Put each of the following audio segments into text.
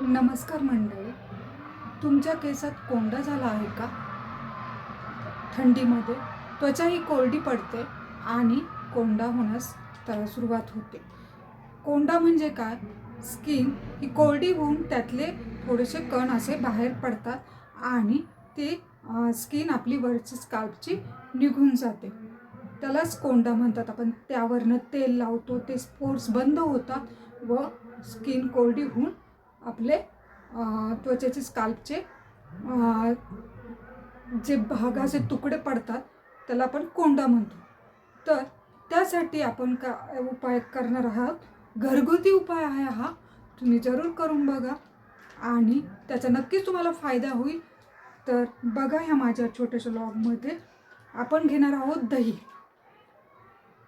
नमस्कार मंडळी. तुमच्या केसात कोंडा झाला आहे का? थंडीमध्ये त्वचा ही कोरडी पडते आणि कोंडा होण्यास तर सुरुवात होते. कोंडा म्हणजे काय? स्किन ही कोरडी होऊन त्यातले थोडेसे कण असे बाहेर पडतात आणि ते स्किन आपली वरची स्काल्पची निघून जाते. त्यालाच कोंडा म्हणतात आपण. त्यावरनं तेल लावतो ते स्पोर्ट्स बंद होतात व स्किन कोरडी होऊन आपले त्वचेचे स्काल्पचे जे भागाचे तुकडे पडतात त्याला आपण कोंडा म्हणतो. तर त्यासाठी आपण का उपाय करणार आहात. घरगुती उपाय आहे हा. तुम्ही जरूर करून बघा. आणि त्याचा नक्कीच तुम्हाला फायदा होईल. तर बघा ह्या माझ्या छोट्याशा लॉगमध्ये आपण घेणार आहोत दही.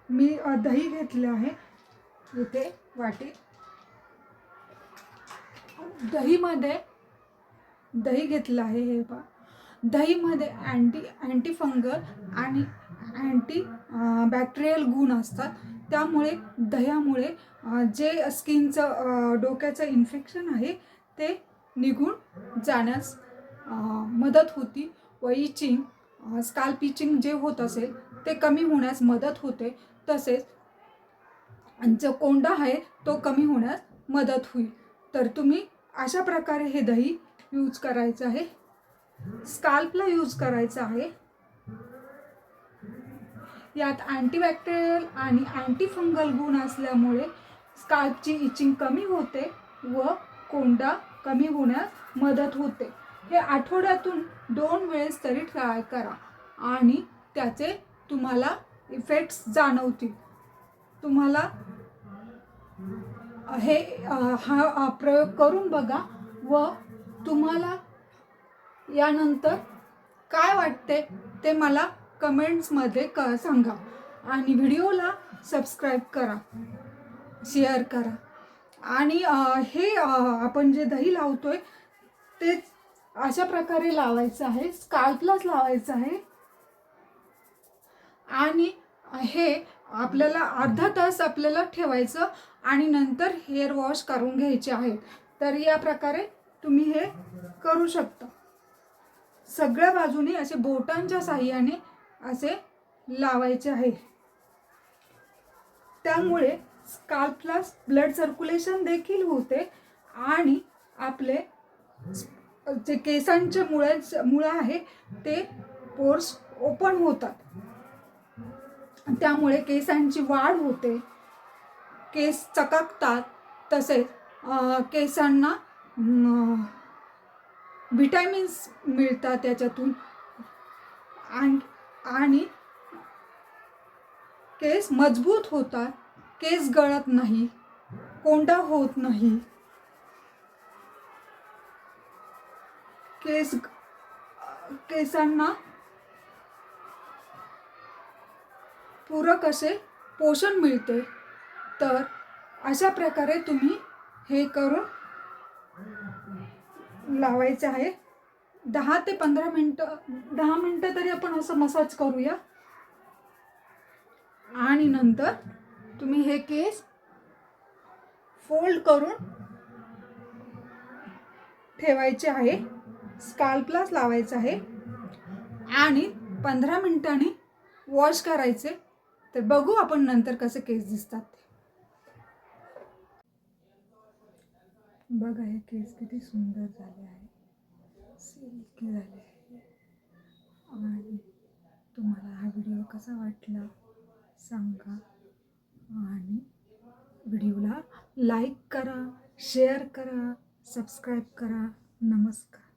मी दही घेतले आहे. इथे वाटी. दहीमध्ये दही घेतलं आहे हे पा दहीमध्ये अँटी अँटी फंगल आणि अँटी बॅक्टेरियल गुण असतात. त्यामुळे दह्यामुळे जे स्किनचं डोक्याचं इन्फेक्शन आहे ते निघून जाण्यास मदत होती. व इचिंग स्काल्प इचिंग जे होत असेल ते कमी होण्यास मदत होते. तसेच जो कोंडा आहे तो कमी होण्यास मदत होईल. तर तुम्ही अशा प्रकारे हे दही यूज करायचं आहे. स्काल्पला यूज करायचं आहे. यात अँटीबॅक्टेरियल आणि अँटीफंगल गुण असल्यामुळे स्काल्पची इचिंग कमी होते व कोंडा कमी होण्यास मदत होते. हे आठवड्यातून दोन वेळेस तरी ट्राय करा आणि त्याचे तुम्हाला इफेक्ट्स जाणवतील. तुम्हाला हे हा प्रयोग करून बघा व तुम्हाला यानंतर काय वाटते ते मला कमेंट्समध्ये क सांगा. आणि व्हिडिओला सबस्क्राईब करा शेअर करा. आणि हे आपण जे दही लावतो आहे ते अशा प्रकारे लावायचं आहे स्काल्पलाच लावायचं आहे. आणि हे आपल्याला अर्धा तास आपल्याला ठेवायचं आणि नंतर हेअर वॉश करून घ्यायचे आहे तर या प्रकारे तुम्ही हे करू शकता. सगळ्या बाजूने असे बोटांच्या साह्याने असे लावायचे आहे. त्यामुळे स्काल्पला ब्लड सर्क्युलेशन देखील होते आणि आपले जे केसांचे मुळे मुळं आहे ते पोर्स ओपन होतात. त्यामुळे केसांची वाढ होते. केस चकाकतात. तसेच केसांना विटॅमिन्स मिळतात त्याच्यातून. आणि केस मजबूत होतात. केस गळत नाही. कोंडा होत नाही. केस केसांना पूरक असे पोषण मिळते. तर अशा प्रकारे तुम्ही हे करून लावायचे आहे. दहा ते पंधरा मिनटं दहा मिनटं तरी आपण असं मसाज करूया. आणि नंतर तुम्ही हे केस फोल्ड करून ठेवायचे आहे. स्काल्पलाच लावायचं आहे. आणि पंधरा मिनटांनी वॉश करायचे. तर बघू आपण नंतर कसे केस दिसतात ते. बघा हे केस किती सुंदर झाले आहे. सिल्की झाले आहे. आणि तुम्हाला हा व्हिडिओ कसा वाटला सांगा. आणि व्हिडिओला लाईक करा शेअर करा सबस्क्राईब करा. नमस्कार.